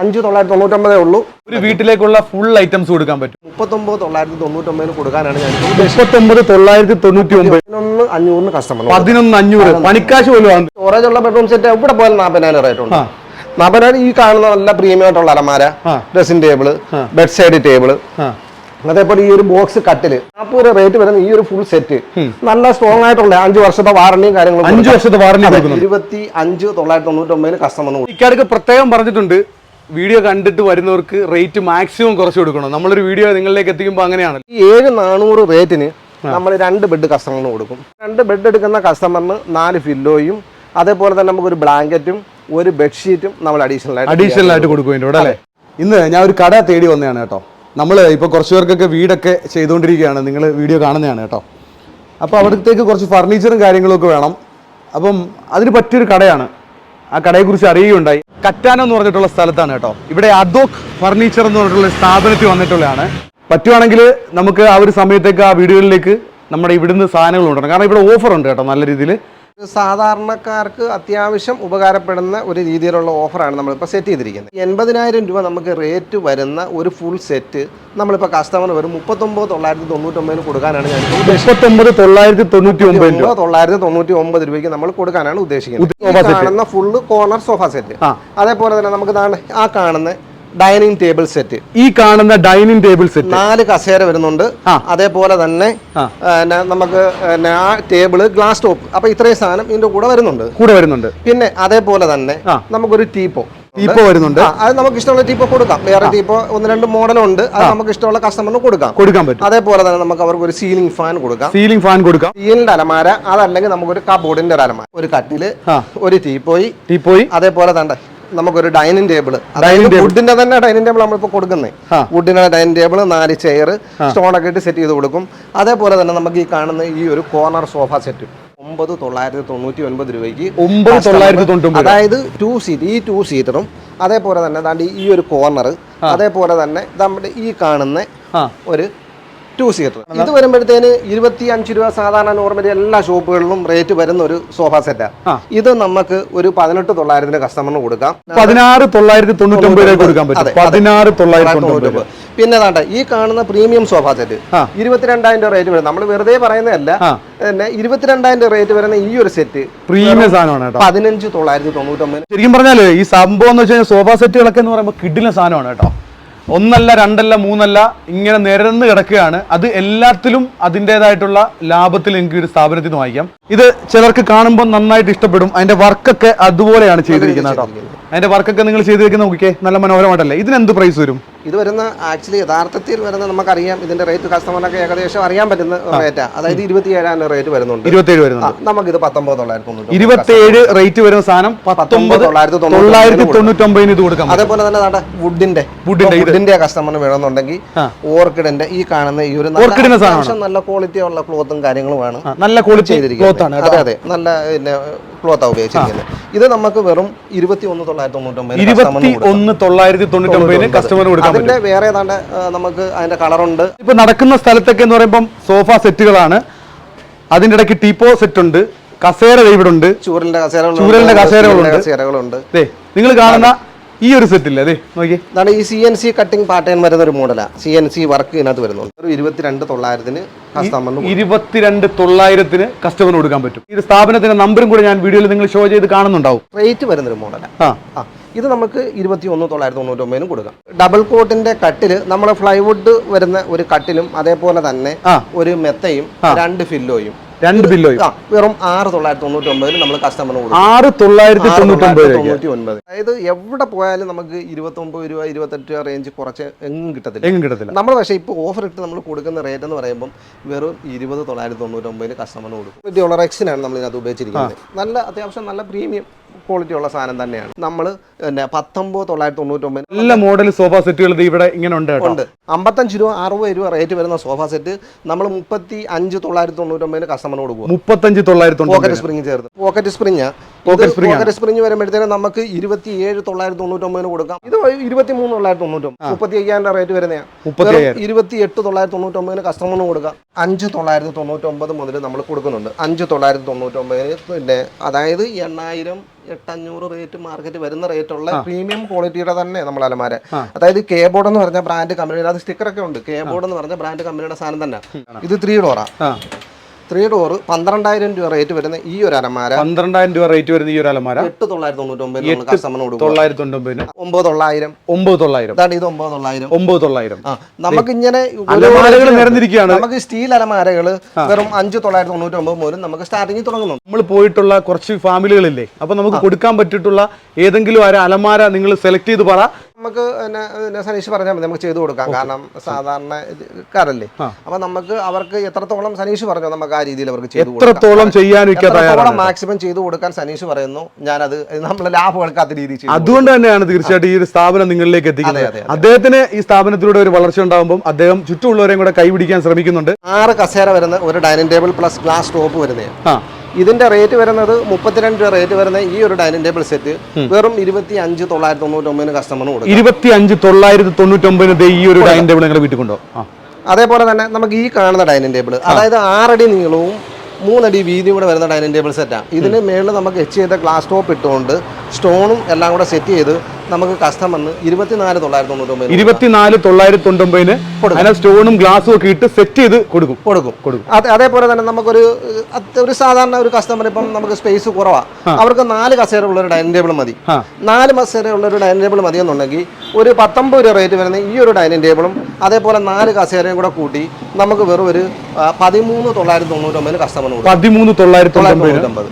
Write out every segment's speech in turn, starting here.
അഞ്ച് തൊള്ളായിരത്തി തൊണ്ണൂറ്റൊമ്പതേ ഉള്ളൂ. ഒരു വീട്ടിലേക്കുള്ള ഫുൾ ഐറ്റംസ് കൊടുക്കാൻ പറ്റും. മുപ്പത്തൊമ്പത് തൊള്ളായിരത്തി തൊണ്ണൂറ്റൊമ്പതിന് കൊടുക്കാനാണ് ഞാൻ മുപ്പത്തൊമ്പത് തൊള്ളായിരത്തി തൊണ്ണൂറ്റി ഒമ്പത് പതിനൊന്ന് അഞ്ഞൂറിന് കസ്റ്റമർ പതിനൊന്ന് അഞ്ഞൂറ്. പണിക്കാശ് പോലും സ്റ്റോറേജ് ഉള്ള ബെഡ്റൂം സെറ്റ് എവിടെ പോയാലും നാൽപ്പതിനായിരം റേറ്റ് ഉണ്ട്. നാൽപ്പതിനായിരം ഈ കാണുന്ന നല്ല പ്രീമിയം ആയിട്ടുള്ള അലമാര dressing table. Bed side table അതേപോലെ ഈ ഒരു ബോക്സ് കട്ടിൽ നാൽപ്പത് രൂപ റേറ്റ് വരുന്ന ഈ ഒരു ഫുൾ സെറ്റ് നല്ല സ്ട്രോങ് ആയിട്ടുള്ള അഞ്ച് വർഷത്തെ വാറണ്ടിയും കാര്യങ്ങളും അഞ്ച് വർഷത്തെ വാറണ്ടി ഇരുപത്തി അഞ്ച് തൊള്ളായിരത്തി തൊണ്ണൂറ്റി ഒമ്പതിന് കസ്റ്റമർ ഇക്കാർക്ക് പ്രത്യേകം പറഞ്ഞിട്ടുണ്ട് വീഡിയോ കണ്ടിട്ട് വരുന്നവർക്ക് റേറ്റ് മാക്സിമം കുറച്ച് കൊടുക്കണം. നമ്മളൊരു വീഡിയോ നിങ്ങളിലേക്ക് എത്തിക്കുമ്പോൾ അങ്ങനെയാണ്. ഈ ഏഴ് നാനൂറ് റേറ്റിന് നമ്മൾ രണ്ട് ബെഡ് കസ്റ്റമറിന് കൊടുക്കും. രണ്ട് ബെഡ് എടുക്കുന്ന കസ്റ്റമറിന് നാല് ഫില്ലോയും അതേപോലെ തന്നെ നമുക്ക് ഒരു ബ്ലാങ്കറ്റും ഒരു ബെഡ്ഷീറ്റും നമ്മൾ അഡീഷണൽ ആയിട്ട് അഡീഷണൽ ആയിട്ട് കൊടുക്കും ഇതിന്റെ കൂടെ അല്ലേ ഇന്ന് ഞാൻ ഒരു കട തേടി വന്നതാണ് കേട്ടോ. നമ്മൾ ഇപ്പോൾ കുറച്ച് പേർക്കൊക്കെ വീടൊക്കെ ചെയ്തുകൊണ്ടിരിക്കുകയാണ്. നിങ്ങൾ വീഡിയോ കാണുന്നതാണ് കേട്ടോ. അപ്പോൾ അവിടത്തേക്ക് കുറച്ച് ഫർണിച്ചറും കാര്യങ്ങളൊക്കെ വേണം. അപ്പം അതിന് പറ്റിയൊരു കടയാണ്. ആ കടയെക്കുറിച്ച് അറിയുകയുണ്ടായി. കറ്റാനം എന്ന് പറഞ്ഞിട്ടുള്ള സ്ഥലത്താണ് കേട്ടോ. ഇവിടെ അദോക് ഫർണിച്ചർ എന്ന് പറഞ്ഞിട്ടുള്ള സ്ഥാപനത്തിൽ വന്നിട്ടുള്ളതാണ്. പറ്റുവാണെങ്കിൽ നമുക്ക് ആ ഒരു സമയത്തേക്ക് ആ വീടുകളിലേക്ക് നമ്മുടെ ഇവിടുന്ന് സാധനങ്ങൾ കൊണ്ടുവരണം കാരണം ഇവിടെ ഓഫർ ഉണ്ട് കേട്ടോ നല്ല രീതിയിൽ. സാധാരണക്കാർക്ക് അത്യാവശ്യം ഉപകാരപ്പെടുന്ന ഒരു രീതിയിലുള്ള ഓഫറാണ് നമ്മളിപ്പോൾ സെറ്റ് ചെയ്തിരിക്കുന്നത്. എൺപതിനായിരം രൂപ നമുക്ക് റേറ്റ് വരുന്ന ഒരു ഫുൾ സെറ്റ് നമ്മളിപ്പോൾ കസ്റ്റമർ വരും മുപ്പത്തൊമ്പത് തൊള്ളായിരത്തി തൊണ്ണൂറ്റൊമ്പതിന് കൊടുക്കാനാണ് ഞാൻ മുപ്പത്തൊമ്പത് തൊള്ളായിരത്തി തൊണ്ണൂറ്റി ഒമ്പത് രൂപ. തൊള്ളായിരത്തി തൊണ്ണൂറ്റി ഒമ്പത് രൂപയ്ക്ക് നമ്മൾ കൊടുക്കാനാണ് ഉദ്ദേശിക്കുന്നത്. കാണുന്ന ഫുള്ള് കോർണർ സോഫ സെറ്റ് അതേപോലെ തന്നെ നമുക്ക് ആ കാണുന്ന ഡൈനിങ് ടേബിൾ സെറ്റ്. ഈ കാണുന്ന ഡൈനിങ് ടേബിൾ സെറ്റ്. നാല് കസേര വരുന്നുണ്ട്. അതേപോലെ തന്നെ നമുക്ക് ആ ടേബിൾ ഗ്ലാസ് ടോപ്പ്. അപ്പൊ ഇത്രയും സാധനം ഇതിന്റെ കൂടെ വരുന്നുണ്ട്. കൂടെ വരുന്നുണ്ട്. പിന്നെ അതേപോലെ തന്നെ നമുക്കൊരു ടീപ്പോ. ടീപ്പോ വരുന്നുണ്ട്. അത് നമുക്ക് ഇഷ്ടമുള്ള ടീപ്പോ കൊടുക്കാം. വേറെ ടീപ്പോ ഒന്ന് രണ്ട് മോഡലുണ്ട്. അത് നമുക്ക് ഇഷ്ടമുള്ള കസ്റ്റമറിന് കൊടുക്കാം. കൊടുക്കാൻ പറ്റും. അതേപോലെ തന്നെ നമുക്ക് അവർക്ക് ഒരു സീലിംഗ് ഫാൻ കൊടുക്കാം. സീലിംഗ് ഫാൻ കൊടുക്കാം. സീലിന്റെ അലമാര അതല്ലെങ്കിൽ നമുക്ക് ഒരു കബോർഡിന്റെ ഒരു അലമാര. ഒരു കട്ടിൽ ഒരു ടീപ്പോയി. ടീപ്പോയി. അതേപോലെ തന്നെ നമുക്കൊരു ഡൈനിങ് ടേബിൾ. വുഡിന്റെ തന്നെ ഡൈനിങ് ടേബിൾ നമ്മളിപ്പോൾ കൊടുക്കുന്നേ. വുഡിന്റെ ഡൈനിങ് ടേബിൾ നാല് ചെയർ സ്റ്റോണൊക്കെ ഇട്ട് സെറ്റ് ചെയ്ത് കൊടുക്കും. അതേപോലെ തന്നെ നമുക്ക് ഈ കാണുന്ന ഈ ഒരു കോർണർ സോഫ സെറ്റ് ഒമ്പത് തൊള്ളായിരത്തി തൊണ്ണൂറ്റി ഒൻപത് രൂപയ്ക്ക് ഒമ്പത് തൊള്ളായിരത്തി തൊണ്ണൂറ്റി അതായത് ടു സീറ്റ് ഈ ടു സീറ്ററും അതേപോലെ തന്നെ ഈ ഒരു കോർണർ അതേപോലെ തന്നെ നമ്മുടെ ഈ കാണുന്ന ഒരു ടു സീറ്റർ ഇത് വരുമ്പോഴത്തേന് ഇരുപത്തി അഞ്ച് രൂപ സാധാരണ നോർമലി എല്ലാ ഷോപ്പുകളിലും റേറ്റ് വരുന്ന ഒരു സോഫ സെറ്റ്. ഇത് നമുക്ക് ഒരു പതിനെട്ട് തൊള്ളായിരത്തിന് കസ്റ്റമറിന് കൊടുക്കാം പതിനാറ് തൊള്ളായിരത്തി തൊണ്ണൂറ്റി ഒമ്പത് രൂപ കൊടുക്കാൻ പറ്റും അതെ. പതിനാറ് തൊള്ളായിരത്തി തൊണ്ണൂറ്റി തൊണ്ണൂറ്റൊമ്പത്. പിന്നെ താണ്ട ഈ കാണുന്ന പ്രീമിയം സോഫ സെറ്റ്. ഇരുപത്തിരണ്ടായിരം രൂപ റേറ്റ് വരും നമ്മൾ വെറുതെ പറയുന്നതല്ല. പിന്നെ ഇരുപത്തിരണ്ടായിരം രൂപ റേറ്റ് വരുന്ന ഈ ഒരു സെറ്റ് പ്രീമിയം സാധനമാണ് പതിനഞ്ച് തൊള്ളായിരത്തി തൊണ്ണൂറ്റൊമ്പത് ശരിക്കും പറഞ്ഞാൽ ഈ സംഭവം എന്ന് വെച്ചാൽ കഴിഞ്ഞാൽ സോഫ സെറ്റുകളൊക്കെ എന്ന് പറയുമ്പോൾ കിഡിലെ സാധനമാണ് കേട്ടോ ഒന്നല്ല രണ്ടല്ല മൂന്നല്ല ഇങ്ങനെ നിരന്ന് കിടക്കുകയാണ്. അത് എല്ലാത്തിലും അതിന്റെതായിട്ടുള്ള ലാഭത്തിൽ എനിക്ക് ഒരു സ്ഥാപനത്തിൽ നിന്ന് വാങ്ങിക്കാം. ഇത് ചിലർക്ക് കാണുമ്പോൾ നന്നായിട്ട് ഇഷ്ടപ്പെടും. അതിന്റെ വർക്കൊക്കെ അതുപോലെയാണ് ചെയ്തിരിക്കുന്നത് കേട്ടോ. അതിന്റെ വർക്കൊക്കെ നിങ്ങൾ ചെയ്തിരിക്കുന്ന നോക്കിക്കേ. നല്ല മനോഹരമായിട്ടല്ലേ? ഇതിന് എന്ത് പ്രൈസ് വരും? ഇത് വരുന്ന ആക്ച്വലി യഥാർത്ഥത്തിൽ വരുന്ന നമുക്കറിയാം. ഇതിന്റെ റേറ്റ് കസ്റ്റമറിനൊക്കെ ഏകദേശം അറിയാൻ പറ്റുന്ന റേറ്റാ അതായത് ഇരുപത്തി ഏഴായിരം റേറ്റ് വരുന്നുണ്ട്. ഇരുപത്തേഴ് വരുന്നത് ഇത് പത്തൊമ്പത് തൊള്ളായിരത്തി ഇരുപത്തി ഇരുപത്തേഴ് റേറ്റ് വരുന്ന സാധനം പത്തൊമ്പത് തൊള്ളായിരത്തി തൊണ്ണൂറ്റൊമ്പതിന് ഇത് കൊടുക്കാം അതേപോലെ തന്നെ നമ്മുടെ വുഡിന്റെ വുഡിന്റെ. വുഡിന്റെ കസ്റ്റമറിന് വേണമെന്നുണ്ടെങ്കിൽ. ഓർക്കിഡിന്റെ ഈ കാണുന്ന ഈ ഒരു നല്ല ഓർക്കിഡിന്റെ. നല്ല ക്വാളിറ്റി ഉള്ള ക്ലോത്തും കാര്യങ്ങളുമാണ് നല്ല ക്വാളിറ്റി ക്ലോത്ത് ആണ് അതെ അതെ. നല്ല പിന്നെ ക്ലോത്താണ് ഉപയോഗിച്ചിരിക്കുന്നത്. ഇത് നമുക്ക് വെറും ഇരുപത്തി ഒന്ന് തൊള്ളായിരത്തി തൊണ്ണൂറ്റൊമ്പതിന് കസ്റ്റമർ കൊടുക്കാൻ പറ്റും. അതിന്റെ വേറെ ഏതാണ്ട് നമുക്ക് അതിന്റെ കളറുണ്ട്. ഇപ്പൊ നടക്കുന്ന സ്ഥലത്തൊക്കെ എന്ന് പറയുമ്പോൾ സോഫ സെറ്റുകളാണ്. അതിന്റെ ഇടയ്ക്ക് ടീപ്പോ സെറ്റ് ഉണ്ട് കസേര ഇവിടെ ഉണ്ട് ചൂരലിന്റെ കസേരകളുണ്ട്. ചൂരലിന്റെ കസേരകളുണ്ട്. കസേരകളുണ്ട് നിങ്ങൾ കാണുന്ന ഈ ഒരു സെറ്റിൽ അതെ നോക്കി ഇതാണ് ഈ C N C cutting pattern വരുന്ന ഒരു മോഡലാണ് സി എൻ സി വർക്ക് ഇതിനകത്ത് വരുന്നുണ്ട്. ഒരു ഇരുപത്തിരണ്ട് തൊള്ളായിരത്തിന് കസ്റ്റമറിന് ഇരുപത്തിരണ്ട് തൊള്ളായിരത്തിന് കസ്റ്റമറിന് കൊടുക്കാൻ പറ്റും. ഈ സ്ഥാപനത്തിന്റെ നമ്പറും കൂടെ ഞാൻ വീഡിയോയിൽ നിങ്ങൾ ഷോ ചെയ്ത് കാണുന്നുണ്ടാവും. റേറ്റ് വരുന്നൊരു മോഡലാണ് ആ. ആ. ഇത് നമുക്ക് ഇരുപത്തി ഒന്ന് തൊള്ളായിരത്തി തൊണ്ണൂറ്റൊമ്പതിനും കൊടുക്കാം. ഡബിൾ കോട്ടിന്റെ കട്ടിൽ നമ്മുടെ ഫ്ലൈവുഡ് വരുന്ന ഒരു കട്ടിലും അതേപോലെ തന്നെ ഒരു മെത്തയും രണ്ട് ഫില്ലോയും രണ്ട് ബില്ലോയും വെറും ആറ് തൊള്ളായിരത്തി തൊണ്ണൂറ്റി ഒമ്പതിന് നമ്മൾ കസ്റ്റമറിന് ആറ് തൊള്ളായിരത്തി തൊണ്ണൂറ്റി അതായത് എവിടെ പോയാലും നമുക്ക് ഇരുപത്തൊമ്പത് രൂപ ഇരുപത്തെട്ട് രൂപ റേഞ്ച് കുറച്ച് എങ്ങും കിട്ടത്തില്ല. എങ്ങും കിട്ടത്തില്ല. നമ്മൾ പക്ഷേ ഇപ്പോൾ ഓഫർ ഇട്ട് നമ്മൾ കൊടുക്കുന്ന റേറ്റ് എന്ന് പറയുമ്പോൾ വെറും ഇരുപത് തൊള്ളായിരത്തി തൊണ്ണൂറ്റി ഒമ്പതിൽ കസ്റ്റമറിന് കൊടുക്കും. ഡോളർ എക്സിനാണ് നമ്മൾ ഇതിനകത്ത് ഉപയോഗിച്ചിരിക്കുന്നത്. നല്ല അത്യാവശ്യം നല്ല പ്രീമിയം ക്വാളിറ്റി ഉള്ള സാധനം തന്നെയാണ്. നമ്മൾ പിന്നെ പത്തൊമ്പത് തൊള്ളായിരത്തി തൊണ്ണൂറ്റൊമ്പത് നല്ല മോഡൽ സോഫ സെറ്റുകൾ ഇവിടെ ഇങ്ങനെ ഉണ്ട് ഉണ്ട്. അമ്പത്തഞ്ച് രൂപ അറുപത് രൂപ റേറ്റ് വരുന്ന സോഫ സെറ്റ് നമ്മൾ മുപ്പത്തി അഞ്ച് തൊള്ളായിരത്തി തൊണ്ണൂറ്റൊമ്പതിന് കസ്റ്റമറിന് കൊടുക്കുക മുപ്പത്തഞ്ച് തൊള്ളായിരത്തി പോക്കറ്റ് സ്പ്രിങ് ചേർത്ത്. പോക്കറ്റ് സ്പ്രിങ് പോക്കറ്റ് സ്പ്രിങ് വരുമ്പോഴത്തേനും നമുക്ക് ഇരുപത്തി ഏഴ് തൊള്ളായിരത്തി തൊണ്ണൂറ്റൊമ്പതിന് കൊടുക്കാം. ഇത് ഇരുപത്തി മൂന്ന് തൊള്ളായിരത്തി തൊണ്ണൂറ്റൊമ്പത്. മുപ്പത്തി അയ്യായിരം റേറ്റ് വരുന്നതാണ് ഇരുപത്തി എട്ട് തൊള്ളായിരത്തി തൊണ്ണൂറ്റൊമ്പതിന് കസ്റ്റമറിന് കൊടുക്കാം. അഞ്ച് തൊള്ളായിരത്തി തൊണ്ണൂറ്റൊമ്പത് മുതൽ നമ്മൾ കൊടുക്കുന്നുണ്ട്. അഞ്ച് തൊള്ളായിരത്തി തൊണ്ണൂറ്റൊമ്പതിന് പിന്നെ അതായത് എണ്ണായിരം എട്ടഞ്ഞൂറ് റേറ്റ് മാർക്കറ്റ് വരുന്ന റേറ്റ് ഉള്ള പ്രീമിയം ക്വാളിറ്റിയുടെ തന്നെ നമ്മൾ അലമാര. അതായത് കേബോർഡ് എന്ന് പറഞ്ഞ ബ്രാൻഡ് കമ്പനിയുടെ അത് സ്റ്റിക്കറൊക്കെ ഉണ്ട്. കേബോർഡ് എന്ന് പറഞ്ഞ ബ്രാൻഡ് കമ്പനിയുടെ സാധനം തന്നെ. ഇത് ത്രീ ഡോറാ ത്രീ ഡോർ പന്ത്രണ്ടായിരം രൂപ റേറ്റ് വരുന്ന ഈ ഒരു അലമാര. പന്ത്രണ്ടായിരം രൂപ റേറ്റ് വരുന്ന ഈ ഒരു അലമാര. എട്ട് തൊള്ളായിരത്തി തൊണ്ണൂറ്റൊമ്പതിന് ഒമ്പത് തൊള്ളായിരത്തി തൊണ്ണൂറ്റൊമ്പതിന്. ഒമ്പത് തൊള്ളായിരം. ഒമ്പത് തൊള്ളായിരം. ഇതാണ് ഇത് ഒമ്പത് തൊള്ളായിരം. ഒമ്പത് തൊള്ളായിരം. നമുക്ക് ഇങ്ങനെ അലമാരകൾ നിരന്നിരിക്കുകയാണ്. നമുക്ക് സ്റ്റീൽ അലമാരകൾ വെറും അഞ്ച് തൊള്ളായിരത്തി തൊണ്ണൂറ്റി ഒമ്പത് മുതൽ നമുക്ക് സ്റ്റാർട്ടിങ് തുടങ്ങുന്നു. നമ്മൾ പോയിട്ടുള്ള കുറച്ച് ഫാമിലികളില്ലേ? അപ്പൊ നമുക്ക് കൊടുക്കാൻ പറ്റിയിട്ടുള്ള ഏതെങ്കിലും ഒരു അലമാര നിങ്ങൾ സെലക്ട് ചെയ്ത് പറ. നമുക്ക് പിന്നെ സനീഷ് പറഞ്ഞാൽ മതി നമുക്ക് ചെയ്തു കൊടുക്കാം. കാരണം സാധാരണ കാരല്ലേ അപ്പൊ നമുക്ക് അവർക്ക് എത്രത്തോളം സനീഷ് പറഞ്ഞു നമുക്ക് ആ രീതിയിൽ അവർക്ക് ചെയ്തു എത്രത്തോളം ചെയ്യാൻ എത്രത്തോളം മാക്സിമം ചെയ്തു കൊടുക്കാൻ സനീഷ് പറയുന്നു. ഞാനത് നമ്മൾ ലാഭം എടുക്കാത്ത രീതിയിൽ അതുകൊണ്ട് തന്നെയാണ് തീർച്ചയായിട്ടും ഈ ഒരു സ്ഥാപനം നിങ്ങളിലേക്ക് എത്തിക്കുന്നത്. അദ്ദേഹത്തിന് ഈ സ്ഥാപനത്തിലൂടെ ഒരു വളർച്ച ഉണ്ടാകുമ്പോൾ അദ്ദേഹം ചുറ്റുമുള്ളവരെയും കൂടെ കൈപിടിക്കാൻ ശ്രമിക്കുന്നുണ്ട്. ആറ് കസേര വരുന്ന ഒരു dining table plus glass top വരുന്നേ ആ. ഇതിന്റെ റേറ്റ് വരുന്നത് മുപ്പത്തിരണ്ട് രൂപ റേറ്റ് വരുന്ന ഈ ഒരു ഡൈനിങ് ടേബിൾ സെറ്റ് വെറും ഇരുപത്തി അഞ്ച് തൊള്ളായിരത്തി തൊണ്ണൂറ്റൊമ്പതിന് കസ്റ്റമറിന് കൊടുക്കും. ഇരുപത്തി അഞ്ച് തൊള്ളായിരത്തി തൊണ്ണൂറ്റൊമ്പതിന് ഈ ഒരു ഡൈനിങ് ടേബിൾ നിങ്ങളുടെ വീട്ടിൽ കൊണ്ടോ അതേപോലെ തന്നെ നമുക്ക് ഈ കാണുന്ന ഡൈനിങ് ടേബിൾ അതായത് ആറടി നീളവും മൂന്നടി വീതിയും കൂടെ വരുന്ന ഡൈനിങ് ടേബിൾ സെറ്റാണ് ഇതിന് മേളിൽ നമുക്ക് എച്ച് ചെയ്ത ഗ്ലാസ് ടോപ്പ് ഇട്ടുകൊണ്ട് സ്റ്റോണും എല്ലാം കൂടെ സെറ്റ് ചെയ്ത് നമുക്ക് കസ്റ്റമറിന് ഇരുപത്തിനാല് തൊള്ളായിരത്തി തൊണ്ണൂറ്റൊമ്പത് ഇരുപത്തിനാല് തൊള്ളായിരത്തി തൊണ്ണൂറ്റൊമ്പതിന് അതിനെ സ്റ്റോണും ഗ്ലാസും ഒക്കെ ഇട്ട് സെറ്റ് ചെയ്ത് കൊടുക്കും. കൊടുക്കും. കൊടുക്കും. അത് അതേപോലെ തന്നെ നമുക്കൊരു ഒരു സാധാരണ ഒരു കസ്റ്റമർ ഇപ്പം നമുക്ക് സ്പേസ് കുറവാ. അവർക്ക് നാല് കസേര ഉള്ള ഒരു ഡൈനിങ് ടേബിൾ മതി. നാല് കസേര ഉള്ള ഒരു ഡൈനിങ് ടേബിൾ മതി എന്നുണ്ടെങ്കിൽ ഒരു പത്തൊമ്പത് രൂപ റേറ്റ് വരുന്ന ഈ ഒരു ഡൈനിങ് ടേബിളും അതേപോലെ നാല് കസേരയും കൂടെ കൂട്ടി നമുക്ക് വെറും ഒരു പതിമൂന്ന് തൊള്ളായിരത്തി തൊണ്ണൂറ്റൊമ്പതിന് കസ്റ്റമർ കൊടുക്കും. പതിമൂന്ന് തൊള്ളായിരത്തി.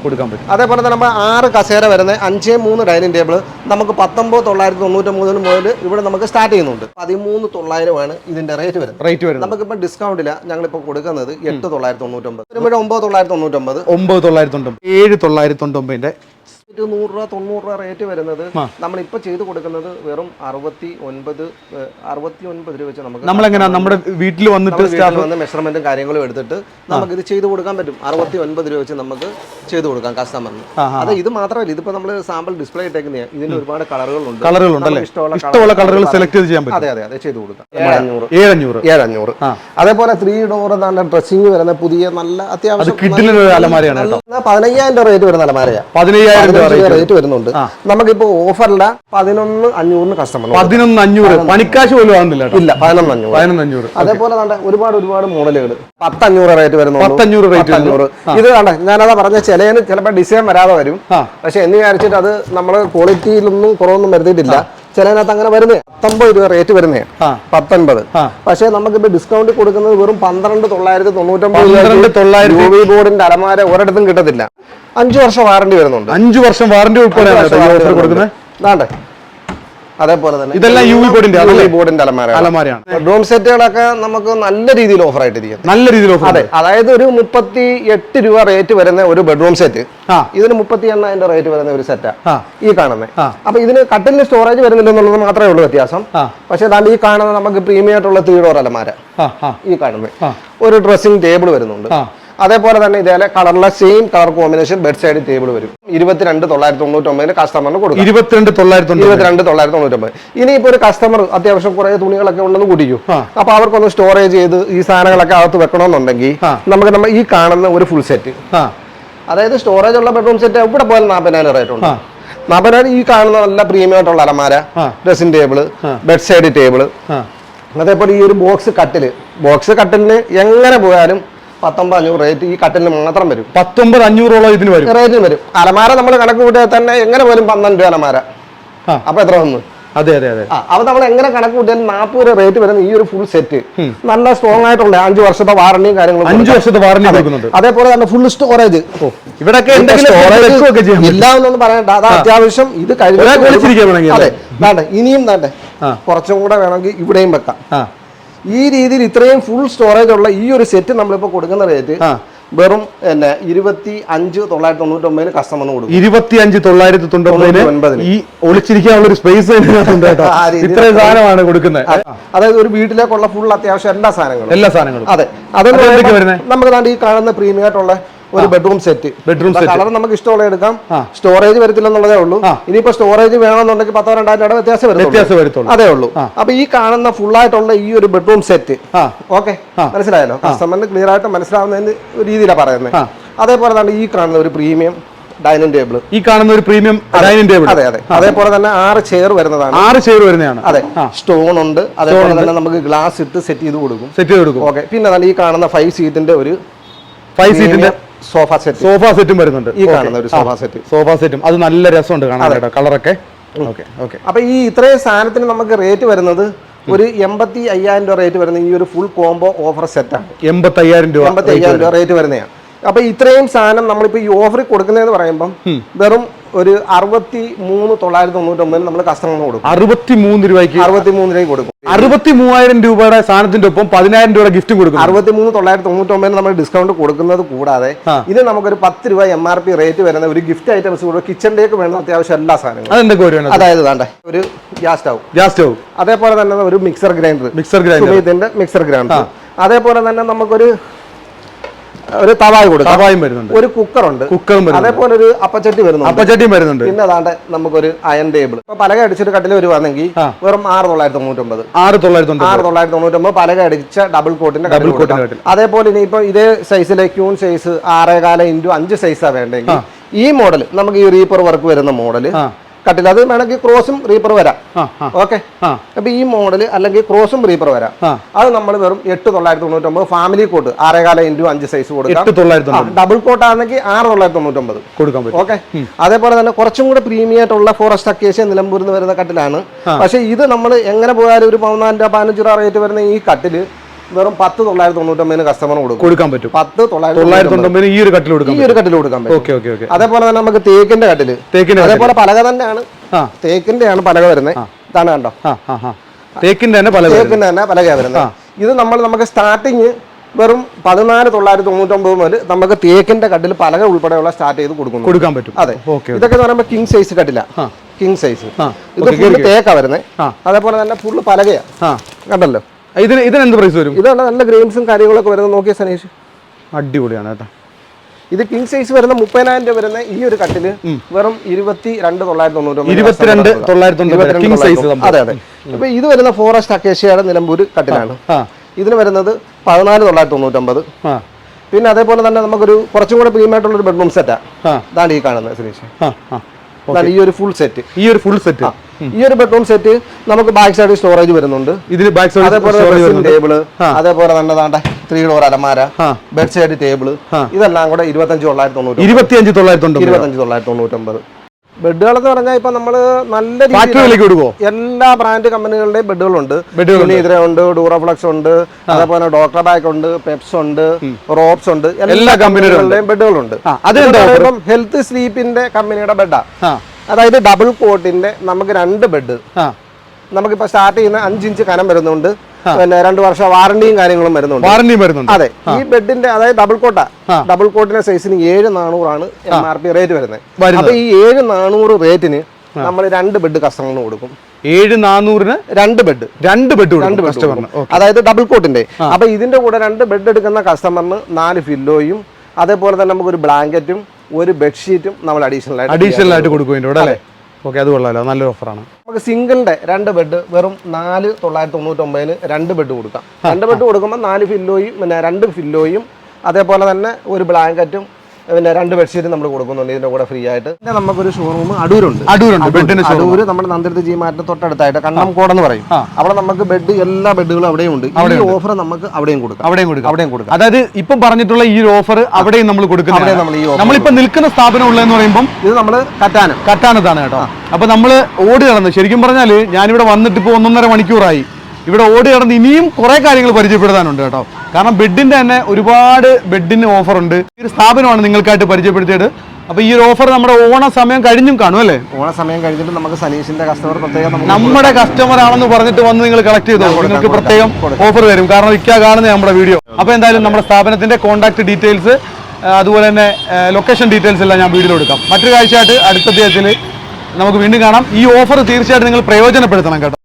കൊടുക്കാൻ പറ്റും. അതേപോലെ തന്നെ നമ്മൾ ആറ് കസേര വരുന്ന അഞ്ചേ മൂന്ന് ഡൈനിങ് ടേബിൾ നമുക്ക് പത്തൊമ്പത് തൊള്ളായിരത്തി തൊണ്ണൂറ്റൊമ്പതിന് മുതൽ ഇവിടെ നമുക്ക് സ്റ്റാർട്ട് ചെയ്യുന്നുണ്ട്. പതിമൂന്ന് തൊള്ളായിരമാണ് ഇതിന്റെ റേറ്റ് വരുന്നത്. റേറ്റ് വരുന്നത്. നമുക്കിപ്പോൾ ഡിസ്കൗണ്ട് ഇല്ല. ഞങ്ങളിപ്പോൾ കൊടുക്കുന്നത് എട്ട് തൊള്ളായിരത്തി തൊണ്ണൂറ്റൊമ്പത് ഒമ്പത് തൊള്ളായിരത്തി തൊണ്ണൂറ്റൊമ്പത്. ഒമ്പത് തൊള്ളായിരത്തി തൊണ്ണൂറ്റൊമ്പത് ഏഴ് തൊള്ളായിരത്തി തൊണ്ണൂറ്റൊമ്പതിന്റെ ഒരു നൂറ് രൂപ തൊണ്ണൂറ് രൂപ റേറ്റ് വരുന്നത് നമ്മളിപ്പോ ചെയ്ത് കൊടുക്കുന്നത് വെറും അറുപത്തി ഒൻപത് അറുപത്തി ഒൻപത് രൂപ വെച്ച് നമുക്ക് നമ്മളെങ്ങനെ നമ്മുടെ വീട്ടിൽ വന്നിട്ട് വന്ന് മെഷർമെന്റും കാര്യങ്ങളും എടുത്തിട്ട് നമുക്ക് ഇത് ചെയ്ത് കൊടുക്കാൻ പറ്റും. അറുപത്തി ഒൻപത് രൂപ വെച്ച് നമുക്ക് ചെയ്ത് കൊടുക്കാം കസ്റ്റമറിന് അത് ഇത് മാത്രമല്ല ഇതിപ്പോ നമ്മൾ സാമ്പിൾ ഡിസ്പ്ലേ ഇട്ടേക്കുന്ന ഇതിന് ഒരുപാട് കളറുകളുണ്ട്. കളറുകളുണ്ടല്ലേ ഇഷ്ടമുള്ള കളറുകൾ സെലക്ട് ചെയ്യാൻ പറ്റും. അതെ അതെ അതെ ചെയ്ത് കൊടുക്കാം. ഏഴഞ്ഞൂറ്. ഏഴഞ്ഞൂറ്. അതേപോലെ ത്രീ ഡോർ നല്ല ഡ്രസ്സിംഗ് വരുന്ന പുതിയ നല്ല അത്യാവശ്യം പതിനയ്യായിരം രൂപ റേറ്റ് വരുന്ന അലമാരയാണ് പതിനയ്യായിരം റേറ്റ് വരുന്നുണ്ട്. നമുക്കിപ്പോ ഓഫറില്ല. പതിനൊന്ന് അഞ്ഞൂറിന് കസ്റ്റമർ പതിനൊന്ന് അഞ്ഞൂറ്. പണിക്കാശ് പോലും ആവുന്നില്ല കേട്ടോ. ഇല്ല പതിനൊന്ന് അഞ്ഞൂറ്. പതിനൊന്ന് അഞ്ഞൂറ്. അതേപോലെ കണ്ട ഒരുപാട് ഒരുപാട് മോഡലുകൾ പത്തഞ്ഞൂറ് റേറ്റ് വരുന്നു. പത്തഞ്ഞൂറ്. റേറ്റ് അഞ്ഞൂറ് ഇത് കണ്ട ഞാനതാ പറഞ്ഞ ചിലതിന് ചിലപ്പോൾ ഡിസൈൻ വരാതെ വരും. പക്ഷെ എന്ന് വിചാരിച്ചിട്ട് അത് നമ്മൾ ക്വാളിറ്റിയിലൊന്നും കുറവൊന്നും വരുത്തിയിട്ടില്ല. ചിലതിനകത്ത് അങ്ങനെ വരുന്നത് പത്തൊമ്പത് രൂപ റേറ്റ് വരുന്നേ ആ. പത്തൊൻപത്. പക്ഷേ നമുക്കിപ്പോ ഡിസ്കൗണ്ട് കൊടുക്കുന്നത് വെറും പന്ത്രണ്ട് തൊള്ളായിരത്തി തൊണ്ണൂറ്റൊമ്പത് വി ബോർഡിന്റെ അലമാര ഒരിടത്തും കിട്ടത്തില്ല അഞ്ചു വർഷം വാറണ്ടി വരുന്നുണ്ട് അഞ്ചു വർഷം വാറണ്ടി ഉൾപ്പെടെയാണ് ഓഫർ കൊടുക്കുന്നത്. അതേപോലെ തന്നെ ഇതെല്ലാം UV ബോർഡിന്റെ യു വി ബോർഡിന്റെ അലമാര അലമാരയാണ്. സെറ്റുകളൊക്കെ നമുക്ക് നല്ല രീതിയിൽ ഓഫർ ആയിട്ടിരിക്കും നല്ല രീതിയിൽ ഓഫർ അതെ അതായത് ഒരു മുപ്പത്തി എട്ട് രൂപ റേറ്റ് വരുന്ന ഒരു ബെഡ്റൂം സെറ്റ് ഇതിന് മുപ്പത്തി എണ്ണായിരം റേറ്റ് വരുന്ന ഒരു സെറ്റാ ഈ കാണുന്നത് അപ്പൊ ഇതിന് കട്ടിലിന് സ്റ്റോറേജ് വരുന്നില്ല എന്നുള്ളത് മാത്രമേ ഉള്ളൂ വ്യത്യാസം. പക്ഷെ അതാണ്ട് ഈ കാണുന്ന നമുക്ക് പ്രീമിയം ആയിട്ടുള്ള തീടോർ അലമാര ഈ കാണുന്നത് ഒരു ഡ്രസ്സിംഗ് ടേബിൾ വരുന്നുണ്ട്. അതേപോലെ തന്നെ ഇതേ കളറിലെ same colour combination bed side table വരും. ഇരുപത്തിരണ്ട് തൊള്ളായിരത്തി തൊണ്ണൂറ്റൊമ്പതിന് കസ്റ്റമറിന് കൊടുക്കും. ഇരുപത്തിരണ്ട് തൊള്ളായിരത്തി ഇരുപത്തിരണ്ട് തൊള്ളായിരത്തി തൊണ്ണൂറ്റൊമ്പത് ഇനിയിപ്പോ ഒരു കസ്റ്റമർ അത്യാവശ്യം കുറെ തുണികളൊക്കെ ഉണ്ടെന്ന് കൂട്ടിക്കും. അപ്പൊ അവർക്കൊന്ന് സ്റ്റോറേജ് ചെയ്ത് ഈ സാധനങ്ങളൊക്കെ അകത്ത് വെക്കണമെന്നുണ്ടെങ്കിൽ നമുക്ക് നമ്മൾ ഈ കാണുന്ന ഒരു ഫുൾ സെറ്റ് അതായത് സ്റ്റോറേജ് ഉള്ള ബെഡ്റൂം സെറ്റ് ഇവിടെ പോയാൽ നാൽപ്പതിനായിരം റേറ്റ് ഉണ്ട്. നാൽപ്പതിനായിരം ഈ കാണുന്ന നല്ല പ്രീമിയം ആയിട്ടുള്ള അലമാര dressing table bed side table അതേപോലെ ഈ ഒരു ബോക്സ് കട്ടിൽ ബോക്സ് കട്ടിലിന് എങ്ങനെ പോയാലും പത്തൊമ്പത് അഞ്ഞൂറ് റേറ്റ് ഈ കട്ടിന് മാത്രം വരും. പത്തൊമ്പത് അഞ്ഞൂറോളം ഇതിന് വരും. റേറ്റിന് വരും. അലമാര നമ്മൾ കണക്ക് കൂട്ടിയാൽ തന്നെ എങ്ങനെ പോലും പന്ത്രണ്ട് രൂപ അലമാര. അപ്പൊ എത്ര വന്നു? അതെ അതെ അതെ. അപ്പൊ നമ്മൾ എങ്ങനെ കണക്ക് കൂട്ടിയാലും നാൽപ്പത് രൂപ റേറ്റ് വരുന്ന ഈ ഒരു ഫുൾ സെറ്റ് നല്ല സ്ട്രോങ് ആയിട്ടുള്ള അഞ്ചു വർഷത്തെ വാറണ്ടിയും കാര്യങ്ങളും അഞ്ചു വർഷത്തെ വാറണ്ടി കൊടുക്കുന്നുണ്ട്. അതേപോലെ തന്നെ ഫുൾ സ്റ്റോറേജ് ഇവിടൊക്കെ എന്തെങ്കിലും ഇല്ല എന്നൊന്നും പറയണ്ട. അത് അത്യാവശ്യം ഇത് കഴിഞ്ഞ് ഇനിയും വേണ്ട കുറച്ചും കൂടെ വേണമെങ്കിൽ ഇവിടെയും വെക്കാം. ഈ രീതിയിൽ ഇത്രയും ഫുൾ സ്റ്റോറേജ് ഉള്ള ഈ ഒരു സെറ്റ് നമ്മളിപ്പോൾ കൊടുക്കുന്ന റേറ്റ്. വെറും പിന്നെ ഇരുപത്തി അഞ്ച് തൊള്ളായിരത്തി തൊണ്ണൂറ്റി ഒമ്പതിന് കസ്റ്റമറിന് കൊടുക്കും. ഇരുപത്തി അഞ്ച് തൊള്ളായിരത്തി തൊണ്ണൂറ്റൊമ്പതിന് തൊണ്ണൂറ്റൊമ്പതിന്. ഈ ഒളിച്ചിരിക്കാനുള്ള ഒരു സ്പേസ് ഇത്രയും സാധനമാണ് കൊടുക്കുന്നത്. അതായത് ഒരു വീട്ടിലേക്കുള്ള ഫുൾ അത്യാവശ്യം എല്ലാ സാധനങ്ങളും. എല്ലാ സാധനങ്ങളും. അതെ. അതെന്തൊക്കെ വരുന്നത് വരുന്നേ? നമുക്ക് ഈ കാണുന്ന പ്രീമിയം ആയിട്ടുള്ള ഒരു bedroom set bedroom set colour നമുക്ക് ഇഷ്ടമുള്ള എടുക്കാം. സ്റ്റോറേജ് വരത്തില്ലെന്നുള്ളതേ ഉള്ളൂ. ഇനിയിപ്പോ സ്റ്റോറേജ് വേണമെന്നുണ്ടെങ്കിൽ പത്തോ രണ്ടായിരം രൂപ വ്യത്യാസം വരത്തുള്ളൂ. വ്യത്യാസം വരുത്തുള്ളൂ. അതേ ഉള്ളൂ. അപ്പൊ ഈ കാണുന്ന ഫുൾ ആയിട്ടുള്ള ഈ ഒരു ബെഡ്റൂം സെറ്റ് ഓക്കെ മനസ്സിലായല്ലോ? കസ്റ്റമറിന് ക്ലിയർ ആയിട്ട് മനസ്സിലാവുന്നതിന് ഒരു രീതിയിലാണ് പറയുന്നത് അതേപോലെ തന്നെ ഈ കാണുന്ന ഒരു പ്രീമിയം ഡൈനിങ് ടേബിൾ ഈ കാണുന്ന ഒരു പ്രീമിയം ഡൈനിങ് ടേബിൾ അതെ അതെ. അതേപോലെ തന്നെ ആറ് ചെയർ വരുന്നതാണ്. ആറ് ചെയർ വരുന്നതാണ്. അതെ. സ്റ്റോൺ ഉണ്ട്. അതേപോലെ തന്നെ നമുക്ക് ഗ്ലാസ് ഇട്ട് സെറ്റ് ചെയ്ത് കൊടുക്കും. സെറ്റ് ചെയ്ത് കൊടുക്കും. ഓക്കെ പിന്നെ ഈ കാണുന്ന ഫൈവ് സീറ്റിന്റെ ഒരു ഫൈവ് സീറ്റിന്റെ സോഫ സെറ്റ് സോഫ സെറ്റും വരുന്നുണ്ട്. ഈ കാണുന്ന ഒരു സോഫ സെറ്റ് സോഫ സെറ്റും അത് നല്ല രസമുണ്ട് കാണാൻ കേട്ടോ. കളറൊക്കെ ഓക്കെ ഓക്കെ അപ്പൊ ഈ ഇത്രയും സാധനത്തിന് നമുക്ക് റേറ്റ് വരുന്നത് ഒരു എൺപത്തി അയ്യായിരം രൂപ റേറ്റ് വരുന്ന ഈ ഒരു ഫുൾ കോംബോ ഓഫർ സെറ്റാണ് എൺപത്തി അയ്യായിരം രൂപ എൺപത്തി അയ്യായിരം രൂപ റേറ്റ് വരുന്നതാണ്. അപ്പൊ ഇത്രയും സാധനം നമ്മളിപ്പോ ഈ ഓഫറിൽ കൊടുക്കുന്നതെന്ന് പറയുമ്പം വെറും ഒരു അറുപത്തി മൂന്ന് തൊള്ളായിരത്തി തൊണ്ണൂറ്റൊമ്പതിന് നമ്മൾ കസ്റ്റമറിന് കൊടുക്കും. അറുപത്തി മൂന്ന് രൂപയ്ക്ക് അറുപത്തി മൂന്ന് രൂപയ്ക്ക് കൊടുക്കും. അറുപത്തി മൂവായിരം രൂപയുടെ സാധനത്തിന്റെ ഒപ്പം പതിനായിരം രൂപയുടെ ഗിഫ്റ്റും കൊടുക്കും അറുപത്തി മൂന്ന് തൊള്ളായിരത്തി തൊണ്ണൂറ്റൊമ്പതിന് നമ്മൾ ഡിസ്കൗണ്ട് കൊടുക്കുന്നത് കൂടാതെ. ഇത് നമുക്കൊരു പത്ത് രൂപ എം ആർ പി റേറ്റ് വരുന്ന ഒരു ഗിഫ്റ്റ് ഐറ്റംസ് കൂടെ കിച്ചണിലേക്ക് വേണ്ട അത്യാവശ്യം എല്ലാ സാധനങ്ങളും. അതെന്തൊക്കെ അതായത് വേണ്ട ഒരു ഗ്യാസ് സ്റ്റൗ. Gas stove. അതേപോലെ തന്നെ ഒരു mixer grinder mixer grinder mixer grinder അതേപോലെ തന്നെ നമുക്കൊരു ഒരു തവായി കൊടുക്കും. തവായും വരുന്നുണ്ട്. ഒരു കുക്കറുണ്ട്. കുക്കറും വരുന്നു അതേപോലെ ഒരു അപ്പച്ചട്ടി വരുന്നുണ്ട്. അപ്പച്ചട്ടിയും വരുന്നുണ്ട്. പിന്നെ അതാണ്ട് നമുക്കൊരു അയൺ ടേബിൾ ഇപ്പൊ പലക അടിച്ചൊരു കട്ടിൽ വരുവാണെങ്കിൽ. വെറും ആറ് തൊള്ളായിരത്തി തൊണ്ണൂറ്റൊമ്പത്. ആറ് തൊള്ളായിരത്തി ആറ് തൊള്ളായിരത്തി തൊണ്ണൂറ്റൊമ്പത് പലക അടിച്ച ഡബിൾ കോട്ടിന്റെ Double കട്ടിൽ അതേപോലെ ഇനി ഇപ്പൊ ഇതേ സൈസിലെ ക്യൂൺ സൈസ് ആറേകാല ഇന്റു അഞ്ച് സൈസാ വേണ്ടെങ്കിൽ ഈ മോഡൽ നമുക്ക് ഈ റീപ്പർ വർക്ക് വരുന്ന മോഡൽ കട്ടിൽ അത് വേണമെങ്കിൽ ക്രോസും റീപ്പർ വരാം. ഓക്കെ? അപ്പൊ ഈ മോഡൽ അല്ലെങ്കിൽ ക്രോസും റീപ്പർ വരാം. അത് നമ്മൾ വെറും എട്ട് തൊള്ളായിരത്തി തൊണ്ണൂറ്റൊമ്പത് ഫാമിലി കോട്ട് ആറേകാല ഇന്റു അഞ്ച് സൈസ് കൊടുക്കാം. ഡബിൾ കോട്ട് ആണെങ്കിൽ ആറ് തൊള്ളായിരത്തി തൊണ്ണൂറ്റൊമ്പത് കൊടുക്കാൻ പറ്റും. ഓക്കെ? അതേപോലെ തന്നെ കുറച്ചും കൂടെ പ്രീമിയം ആയിട്ടുള്ള ഫോറസ്റ്റ് അക്കേഷ്യ നിലമ്പൂരിൽ നിന്ന് വരുന്ന കട്ടിലാണ്. പക്ഷെ ഇത് നമ്മൾ എങ്ങനെ പോയാലും ഒരു പതിനാല് രൂപ പതിനഞ്ച് രൂപ റേറ്റ് വരുന്ന ഈ കട്ടിൽ വെറും പത്ത് തൊള്ളായിരത്തി തൊണ്ണൂറ്റൊമ്പതിന് കസ്റ്റമർ കൊടുക്കും. കൊടുക്കാൻ പറ്റും. പത്ത് തൊള്ളായിരത്തി ഈ ഒരു കട്ടിൽ കൊടുക്കാം ഈ ഒരു കട്ടിൽ കൊടുക്കാൻ പറ്റും. അതേപോലെ തന്നെ നമുക്ക് തേക്കിന്റെ കട്ടിൽ. തേക്കിന്റെ അതേപോലെ പലക തന്നെയാണ്. തേക്കിന്റെ തേക്കിന്റെയാണ് പലക വരുന്നത്. ഇതാണ് കണ്ടോ? തേക്കിന്റെ തന്നെ പലക. തേക്കിന്റെ തന്നെ പലക വരുന്നത്. ഇത് നമ്മൾ നമുക്ക് സ്റ്റാർട്ടിങ് വെറും പതിനാല് തൊള്ളായിരത്തി തൊണ്ണൂറ്റൊമ്പത് മുതൽ നമുക്ക് തേക്കിന്റെ കട്ടിൽ പലക ഉൾപ്പെടെയുള്ള സ്റ്റാർട്ട് ചെയ്ത് കൊടുക്കുന്നു. കൊടുക്കാൻ പറ്റും. അതെ. ഇതൊക്കെ എന്ന് പറയുമ്പോൾ കിങ് സൈസ് കട്ടില. കിങ് സൈസ് ഇത് ഫുള്ള് തേക്കാ വരുന്നത്. അതേപോലെ തന്നെ ഫുള്ള് പലകയാ. കണ്ടല്ലോ? ഇതിന് ഇതിന് എന്ത് പ്രൈസ് വരും? ഇതാണ് നല്ല ഗ്രെയിൻസും കാര്യങ്ങളൊക്കെ വരുന്നത് നോക്കിയ സനീഷ്. അടിപൊളിയാണ് കേട്ടോ. ഇത് കിങ് സൈസ് വരുന്ന മുപ്പതിനായിരം രൂപ വരുന്ന ഈ ഒരു കട്ടിൽ വെറും ഇരുപത്തി രണ്ട് തൊള്ളായിരത്തി തൊണ്ണൂറ്റി അതെ അതെ. അപ്പൊ ഇത് വരുന്ന ഫോറസ്റ്റ് അക്കേഷ്യയുടെ നിലമ്പൂർ കട്ടിലാണ് ഇതിന് വരുന്നത് പതിനാല് തൊള്ളായിരത്തി തൊണ്ണൂറ്റൊമ്പത് പിന്നെ അതേപോലെ തന്നെ നമുക്കൊരു കുറച്ചും കൂടെ പ്രീമിയായിട്ടുള്ള ഒരു ബെഡ്റൂം സെറ്റാ അതാണ് ഈ കാണുന്നത് സുരേഷ് ഈ ഒരു ഫുൾ സെറ്റ് ഈ ഒരു ഫുൾ സെറ്റ് ഈ ഒരു ബെഡ്റൂം സെറ്റ് നമുക്ക് ബാക്ക് സൈഡിൽ സ്റ്റോറേജ് വരുന്നുണ്ട്. ഇതിന് ബാക്ക് സൈഡ് അതേപോലെ ടേബിൾ അതേപോലെ തന്നെ ത്രീ ഡോർ അലമാര. ബെഡ് സൈഡ് ടേബിൾ ഇതെല്ലാം കൂടെ ഇരുപത്തഞ്ച് തൊള്ളായിരത്തി തൊണ്ണൂറ്റി ഇരുപത്തിയഞ്ച് തൊള്ളായിരത്തി തൊണ്ണൂറ്റി ഇരുപത്തഞ്ച് തൊള്ളായിരത്തി തൊണ്ണൂറ്റൊമ്പത്. ബെഡുകൾ എന്ന് പറഞ്ഞാൽ ഇപ്പൊ നമ്മൾ നല്ല രീതിയിൽ എല്ലാ ബ്രാൻഡ് കമ്പനികളുടെയും ബെഡുകളുണ്ട്. സുനീദ്ര ഉണ്ട് ഡൂറോഫ്ലക്സ് ഉണ്ട് അതേപോലെ ഡോക്ടർ ബാക്ക് ഉണ്ട് പെപ്സ് ഉണ്ട് റോപ്സ് ഉണ്ട് എല്ലാ കമ്പനികളുടെയും ബെഡുകളുണ്ട്. അതേപോലെ ഹെൽത്ത് സ്ലീപ്പിന്റെ കമ്പനിയുടെ ബെഡാ അതായത് ഡബിൾ കോട്ടിന്റെ നമുക്ക് രണ്ട് ബെഡ് നമുക്കിപ്പോ സ്റ്റാർട്ട് ചെയ്യുന്ന അഞ്ച് ഇഞ്ച് കനം വരുന്നുണ്ട്. പിന്നെ രണ്ട് വർഷം വാറണ്ടിയും കാര്യങ്ങളും വരുന്നുണ്ട്. വാറണ്ടിയും വരുന്നുണ്ട്. അതെ ഈ ബെഡിന്റെ അതായത് ഡബിൾ കോട്ട ഡബിൾ കോട്ടിന്റെ സൈസിന് ഏഴ് നാനൂറാണ് എം ആർ പി റേറ്റ് വരുന്നത്. അപ്പൊ ഈ ഏഴ് നാനൂറ് റേറ്റിന് നമ്മൾ രണ്ട് ബെഡ് കസ്റ്റമറിന് കൊടുക്കും. ഏഴ് നാനൂറിന് രണ്ട് ബെഡ് രണ്ട് ബെഡ് രണ്ട് കസ്റ്റമറിന് അതായത് ഡബിൾ കോട്ടിന്റെ അപ്പൊ ഇതിന്റെ കൂടെ രണ്ട് ബെഡ് എടുക്കുന്ന കസ്റ്റമറിന് നാല് ഫില്ലോയും അതേപോലെ തന്നെ നമുക്ക് ഒരു ബ്ലാങ്കറ്റും ഒരു ബെഡ്ഷീറ്റും നമ്മൾ അഡീഷണൽ ആയിട്ട് അഡീഷണൽ ആയിട്ട് കൊടുക്കും കൂടെ അല്ലേ? ഓക്കെ അത് കൊള്ളാമല്ലോ നല്ലൊരു ഓഫറാണ് നമുക്ക് സിംഗിളിന്റെ രണ്ട് ബെഡ് വെറും നാല് തൊള്ളായിരത്തി തൊണ്ണൂറ്റൊമ്പതിന് രണ്ട് ബെഡ് കൊടുക്കാം. രണ്ട് ബെഡ് കൊടുക്കുമ്പോൾ നാല് ഫില്ലോയും പിന്നെ രണ്ട് ഫില്ലോയും അതേപോലെ തന്നെ ഒരു ബ്ലാങ്കറ്റും പിന്നെ രണ്ട് ബെഡ്ഷീറ്റ് നമ്മൾ കൊടുക്കുന്നുണ്ട്. ഇതിന്റെ കൂടെ ഫ്രീ ആയിട്ട്. പിന്നെ നമുക്കൊരു ഷോറൂം അടൂരുണ്ട്. അടൂരുണ്ട്. ബെഡിന് അടൂര് നമ്മുടെ നന്ദിരത്ത് ജി മാറ്റിന് തൊട്ടടുത്തായിട്ട് കണ്ണംകോട് എന്ന് പറയും. അവിടെ നമുക്ക് ബെഡ് എല്ലാ ബെഡുകളും അവിടെയും ഉണ്ട്. അവിടെ ഓഫർ നമുക്ക് അവിടെയും കൊടുക്കാം. അവിടെയും കൊടുക്കാം. അവിടെയും കൊടുക്കാം. അതായത് ഇപ്പം പറഞ്ഞിട്ടുള്ള ഈ ഒരു ഓഫർ അവിടെയും നമ്മൾ കൊടുക്കുന്നത് അവിടെ നമ്മൾ ഈ offer നമ്മളിപ്പോ നിൽക്കുന്ന സ്ഥാപനം ഉള്ളതെന്ന് പറയുമ്പോൾ ഇത് നമ്മൾ കറ്റാനം. കട്ടാനത്താണ് കേട്ടോ. അപ്പൊ നമ്മൾ ഓടി നടന്ന് ശരിക്കും പറഞ്ഞാൽ ഞാനിവിടെ വന്നിട്ട് ഇപ്പൊ ഒന്നൊന്നര മണിക്കൂറായി. ഇവിടെ ഓടി കിടന്ന് ഇനിയും കുറെ കാര്യങ്ങൾ പരിചയപ്പെടുത്താനുണ്ട് കേട്ടോ. കാരണം ബെഡിന്റെ തന്നെ ഒരുപാട് ബെഡിന് ഓഫർ ഉണ്ട് ഈ ഒരു സ്ഥാപനമാണ് നിങ്ങൾക്കായിട്ട് പരിചയപ്പെടുത്തിയത്. അപ്പൊ ഈ ഒരു ഓഫർ നമ്മുടെ ഓണ സമയം കഴിഞ്ഞും കാണും അല്ലേ? ഓണ സമയം കഴിഞ്ഞിട്ട് നമുക്ക് സനീഷിന്റെ കസ്റ്റമർ പ്രത്യേകം നമ്മുടെ കസ്റ്റമർ ആണെന്ന് പറഞ്ഞിട്ട് വന്ന് നിങ്ങൾ കളക്ട് ചെയ്തോ? നിങ്ങൾക്ക് പ്രത്യേകം ഓഫർ വരും. കാരണം ഇക്ക കാണുന്ന നമ്മുടെ വീഡിയോ അപ്പോൾ എന്തായാലും നമ്മുടെ സ്ഥാപനത്തിന്റെ കോൺടാക്ട് ഡീറ്റെയിൽസ് അതുപോലെ തന്നെ ലൊക്കേഷൻ ഡീറ്റെയിൽസ് എല്ലാം ഞാൻ വീഡിയോയിൽ കൊടുക്കാം. മറ്റൊരു കാഴ്ചയായിട്ട് അടുത്ത ദിവസത്തിൽ നമുക്ക് വീണ്ടും കാണാം. ഈ ഓഫർ തീർച്ചയായിട്ടും നിങ്ങൾ പ്രയോജനപ്പെടുത്തണം കേട്ടോ.